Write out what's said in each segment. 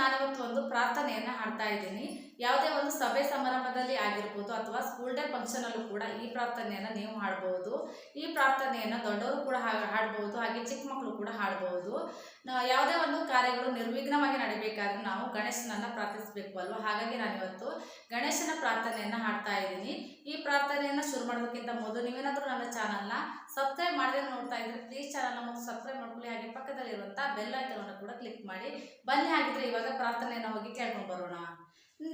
ಪ್ರಾರ್ಥನೆಯನ್ನ ಹಾಡ್ತಾ ಇದ್ದೀನಿ. ಯಾವುದೇ ಒಂದು ಸಭೆ ಸಮಾರಂಭದಲ್ಲಿ ಆಗಿರ್ಬೋದು ಅಥವಾ ಸ್ಕೂಲ್ ಡೇ ಫಂಕ್ಷನಲ್ಲೂ ಕೂಡ ಈ ಪ್ರಾರ್ಥನೆಯನ್ನು ನೀವು ಹಾಡ್ಬೋದು. ಈ ಪ್ರಾರ್ಥನೆಯನ್ನು ದೊಡ್ಡವರು ಕೂಡ ಹಾಡಬಹುದು ಹಾಗೆ ಚಿಕ್ಕ ಮಕ್ಕಳು ಕೂಡ ಹಾಡ್ಬೋದು. ನಾ- ಯಾವುದೇ ಒಂದು ಕಾರ್ಯಗಳು ನಿರ್ವಿಘ್ನವಾಗಿ ನಡಿಬೇಕಾದ್ರೆ ನಾವು ಗಣೇಶನನ್ನ ಪ್ರಾರ್ಥಿಸಬೇಕು ಅಲ್ವಾ? ಹಾಗಾಗಿ ನಾನು ಇವತ್ತು ಗಣೇಶನ ಪ್ರಾರ್ಥನೆಯನ್ನು ಹಾಡ್ತಾ ಇದ್ದೀನಿ. ಈ ಪ್ರಾರ್ಥನೆಯನ್ನು ಶುರು ಮಾಡೋದಕ್ಕಿಂತ ಮೊದಲು ನೀವೇನಾದರೂ ನನ್ನ ಚಾನಲ್ನ ಸಬ್ಸ್ಕ್ರೈಬ್ ಮಾಡಿದ್ರೆ ನೋಡ್ತಾ ಇದ್ರೆ ಪ್ಲೀಸ್ ಚಾನಲ್ನ ಮತ್ತು ಸಬ್ಸ್ಕ್ರೈಬ್ ಮಾಡ್ಕೊಳ್ಳಿ. ಹಾಗೆ ಪಕ್ಕದಲ್ಲಿರುವಂಥ ಬೆಲ್ ಐಕನನ್ನು ಕೂಡ ಕ್ಲಿಕ್ ಮಾಡಿ. ಬನ್ನಿ, ಹಾಗಿದ್ರೆ ಇವಾಗ ಪ್ರಾರ್ಥನೆಯನ್ನು ಹೋಗಿ ಕೇಳ್ಕೊಂಡು ಬರೋಣ.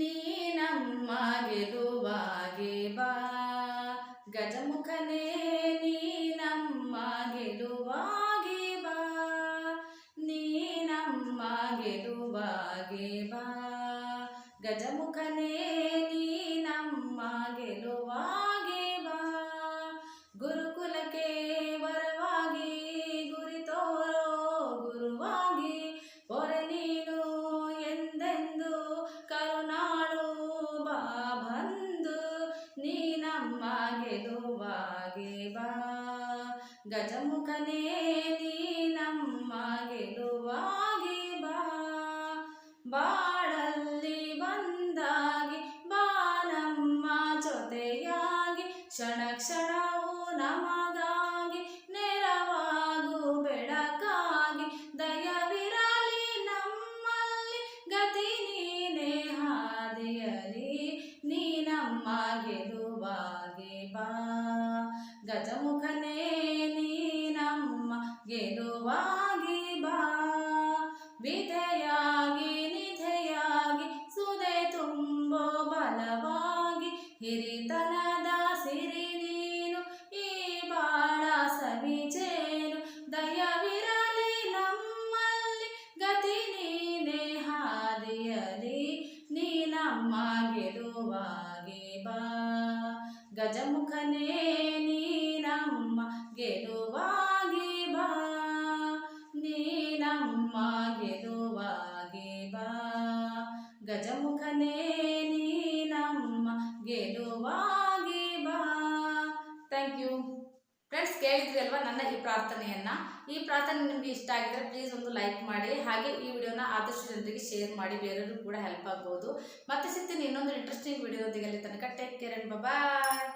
ನೀನಮ್ಮ ಗೆಲುವಾಗೆ ಬಾ. ಗಜಮುಖನೇ ಗೆಲುವಾಗಿ ಬಾ ಗಜಮುಖನೇ ನೀ ನಮ್ಮ ಗೆಲುವಾಗಿ ಬಾ ಗುರುಕುಲಕ್ಕೆ ವರವಾಗಿ ಗುರಿ ತೋರೋ ಗುರುವಾಗಿ ಪೊರೆ ನೀನು ಎಂದೆಂದು ಕರುನಾಡು ಬಾ ಬಂದು ನೀ ನಮ್ಮ ಗೆಲುವಾಗಿ ಬಾ ಗಜಮುಖನೇ ನೀ ಕ್ಷಣ ಕ್ಷಣವು ನಮಗಾಗಿ, ನೆರವಾಗು ಬೆಳಕಾಗಿ. ದಯವಿರಲಿ ನಮ್ಮಲ್ಲಿ, ಗತಿ ನೀನೇ ಹಾದಿಯಲಿ ನೀ ನಮ್ಮ ಗೆಲುವಾಗಿ ಬಾ. ಗಜಮುಖನೇ, ನೀ ನಮ್ಮ ಗೆಲುವಾಗಿ ಬಾ. ವಿಧೆಯಾಗಿ, ನಿಧೆಯಾಗಿ ಸುದೆ ತುಂಬೋ ಬಲವಾಗಿ ಹಿರಿತನದ ಗೆಲುವಾಗಿ ಬಾ. ಗಜಮುಖನೇ ನೀನಮ್ಮ, ಗೆಲುವಾಗಿ ಬಾ. ನೀನಮ್ಮ, ಗೆಲುವಾಗಿ ಬಾ. ಗಜಮುಖನೇ ನೀನಮ್ಮ, ಗೆಲುವಾಗಿ ಬಾ. Thank you. ಫ್ರೆಂಡ್ಸ್ ಕೇಳಿದ್ರಿ ಅಲ್ವಾ ನನ್ನ ಈ ಪ್ರಾರ್ಥನೆಯನ್ನು. ಈ ಪ್ರಾರ್ಥನೆ ನಿಮಗೆ ಇಷ್ಟ ಆಗಿದ್ರೆ ಪ್ಲೀಸ್ ಒಂದು ಲೈಕ್ ಮಾಡಿ, ಹಾಗೆ ಈ ವಿಡಿಯೋನ ಆದಷ್ಟು ಜನರಿಗೆ ಶೇರ್ ಮಾಡಿ ಬೇರೆಯವರು ಕೂಡ ಹೆಲ್ಪ್ ಆಗ್ಬೋದು. ಮತ್ತೆ ಸಿಗ್ತೀನಿ ಇನ್ನೊಂದು ಇಂಟ್ರೆಸ್ಟಿಂಗ್ ವಿಡಿಯೋ ಅಲ್ಲಿ ತನಕ ಟೇಕ್ ಕೇರ್ ಅಂಡ್ ಬಾಯ್